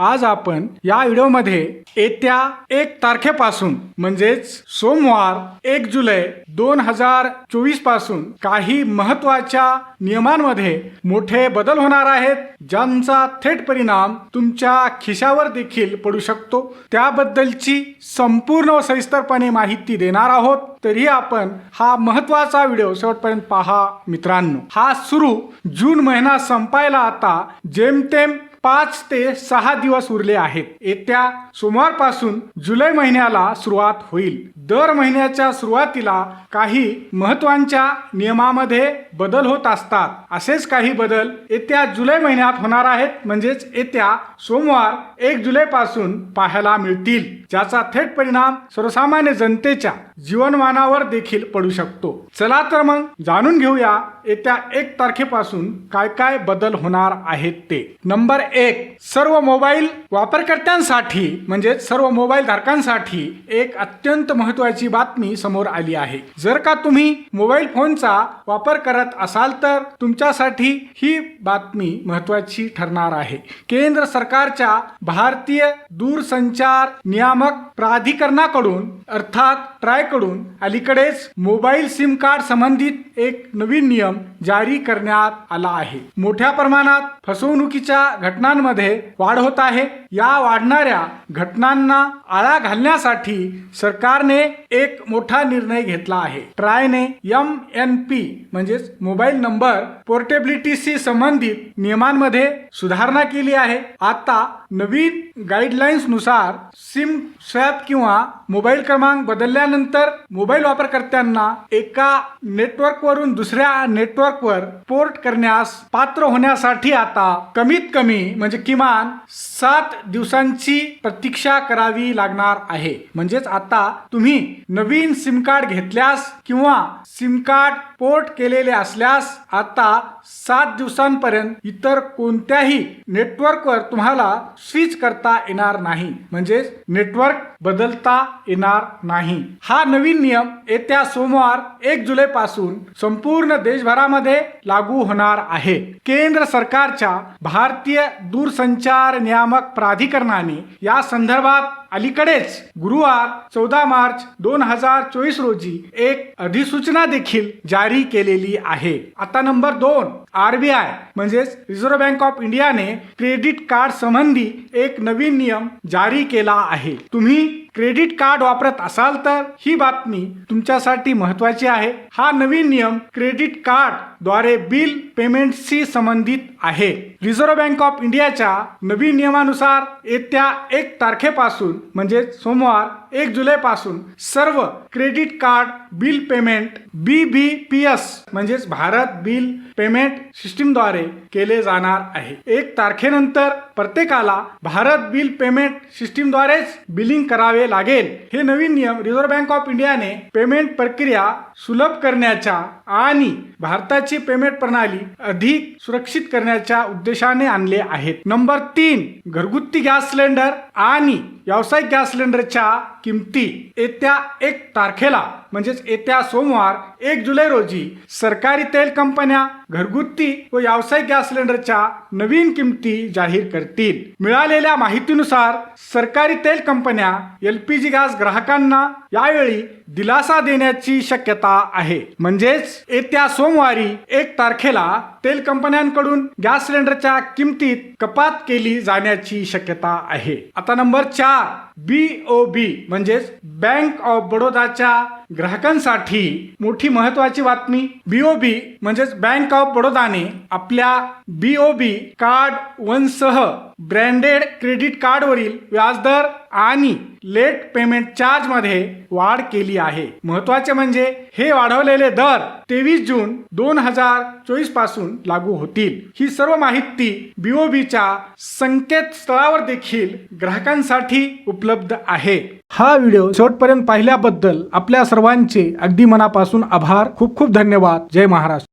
आज आपण या व्हिडिओमध्ये येत्या एक तारखेपासून म्हणजेच सोमवार एक जुलै दोन हजार चोवीसपासून काही महत्त्वाच्या नियमांमध्ये मोठे बदल होणार आहेत ज्यांचा थेट परिणाम तुमच्या खिशावर देखील पडू शकतो. त्याबद्दलची संपूर्ण व सविस्तरपणे माहिती देणार आहोत. तरी आपण हा महत्त्वाचा व्हिडिओ शेवटपर्यंत पहा मित्रांनो. हा सुरू जून महिना संपायला आता जेमतेम पाच ते सहा दिवस उरले आहेत. येत्या सोमवारपासून जुलै महिन्याला सुरुवात होईल. दर महिन्याच्या सुरुवातीला काही महत्त्वाच्या नियमामध्ये बदल होत असतात. असेच काही बदल येत्या जुलै महिन्यात होणार आहेत. म्हणजेच येत्या सोमवार एक जुलैपासून पाहायला मिळतील. ज्याचा थेट परिणाम सर्वसामान्य जनतेच्या जीवनमानावर देखील पडू शकतो. चला तर मग जाणून घेऊया येत्या एक तारखेपासून काय काय बदल होणार आहेत ते. नंबर एक सर्व मोबाईल वापरकर्त्यांसाठी म्हणजे सर्व मोबाईल धारकांसाठी एक अत्यंत महत्वाची बातमी समोर आली आहे. जर का तुम्ही मोबाईल फोनचा वापर करत असाल तर तुमच्यासाठी ही बातमी महत्वाची ठरणार आहे. केंद्र सरकारच्या भारतीय दूरसंचार नियम नियामक प्राधिकरणाकडून अर्थात ट्रायकडून अलीकडेच मोबाईल सिम कार्ड संबंधित एक नवीन नियम जारी करण्यात आला आहे. मोठ्या प्रमाणात फसवणुकीच्या घटनांमध्ये वाढ होत आहे. या वाढणाऱ्या घटनांना आळा घालण्यासाठी सरकारने एक मोठा निर्णय घेतला आहे. ट्रायने एम एन पी म्हणजेच मोबाईल नंबर पोर्टेबिलिटीशी संबंधित नियमांमध्ये सुधारणा केली आहे. आता नवीन गाईडलाईन्सनुसार सिम स्वॅप किंवा मोबाईल क्रमांक बदलल्यानंतर मोबाईल वापरकर्त्यांना एका नेटवर्क वरून दुसऱ्या नेटवर्कवर पोर्ट करण्यास पात्र होण्यासाठी आता कमीत कमी म्हणजे किमान सात दिवसांची प्रतीक्षा करावी लागणार आहे. म्हणजेच आता तुम्ही नवीन सिम कार्ड घेतल्यास किंवा सिम कार्ड पोर्ट केलेले असल्यास आता सात दिवसांपर्यंत इतर कोणत्याही नेटवर्कवर तुम्हाला स्विच करता येणार नाही. म्हणजेच नेटवर्क बदलता येणार नाही. हा नवीन नियम येत्या सोमवार एक जुलै पासून संपूर्ण देशभरामध्ये लागू होणार आहे. केंद्र सरकारच्या भारतीय दूरसंचार नियामक प्राधिकरणाने या संदर्भात अलीकडेच गुरुवार चौदा मार्च दोन हजार चोवीस रोजी एक अधिसूचना देखील जारी केलेली आहे. आता नंबर दोन आरबीआय म्हणजेच रिझर्व्ह बँक ऑफ इंडियाने क्रेडिट कार्ड संबंधी एक नवीन नियम जारी केला आहे. तुम्ही क्रेडिट कार्ड वापरत असाल तर ही बातमी तुमच्यासाठी महत्वाची आहे. हा नवीन नियम क्रेडिट कार्डद्वारे बिल पेमेंटशी संबंधित आहे. रिझर्व्ह बँक ऑफ इंडियाच्या नवीन नियमानुसार येत्या एक तारखेपासून म्हणजे सोमवार एक जुलै पासून सर्व credit card bill payment B B P S म्हणजेच भारत बिल पेमेंट सिस्टीमद्वारे केले जाणार आहे. एक तारखेनंतर प्रत्येकाला भारत बिल पेमेंट सिस्टीमद्वारेच बिलिंग करावे लागेल. हे नवीन नियम रिझर्व्ह बँक ऑफ इंडियाने पेमेंट प्रक्रिया सुलभ करण्याच्या आणि भारताची पेमेंट प्रणाली अधिक सुरक्षित करण्याच्या उद्देशाने आणले आहेत. नंबर तीन घरगुती गॅस सिलेंडर आणि व्यावसायिक गॅस सिलेंडरच्या किमती येत्या एक तारखेला म्हणजेच येत्या सोमवार एक जुलै रोजी सरकारी तेल कंपन्या घरगुती व व्यावसायिक गॅस सिलेंडरच्या नवीन किमती जाहीर करतील. मिळालेल्या माहितीनुसार सरकारी तेल कंपन्या एलपीजी गॅस ग्राहकांना यावेळी दिलासा देण्याची शक्यता आहे. म्हणजेच येत्या सोमवारी एक तारखेला तेल कंपन्यांकडून गॅस सिलेंडरच्या किमतीत कपात केली जाण्याची शक्यता आहे. आता नंबर चार. बी ओ बी म्हणजेच बँक ऑफ बडोदाच्या ग्राहकांसाठी मोठी महत्वाची बातमी. बीओबी म्हणजेच बँक ऑफ बडोदाने आपल्या बीओबी कार्ड वन सह ब्रँडेड क्रेडिट कार्डवरील व्याजदर आणि लेट पेमेंट चार्जमध्ये वाढ केली आहे. महत्त्वाचे म्हणजे हे वाढवलेले दर तेवीस जून दोन हजार चोवीसपासून लागू होतील. ही सर्व माहिती बीओबीच्या संकेतस्थळावर देखील ग्राहकांसाठी उपलब्ध आहे. हा व्हिडिओ शेवटपर्यंत पाहिल्याबद्दल आपल्या सर्वांचे अगदी मनापासून आभार. खूप खूप धन्यवाद. जय महाराष्ट्र.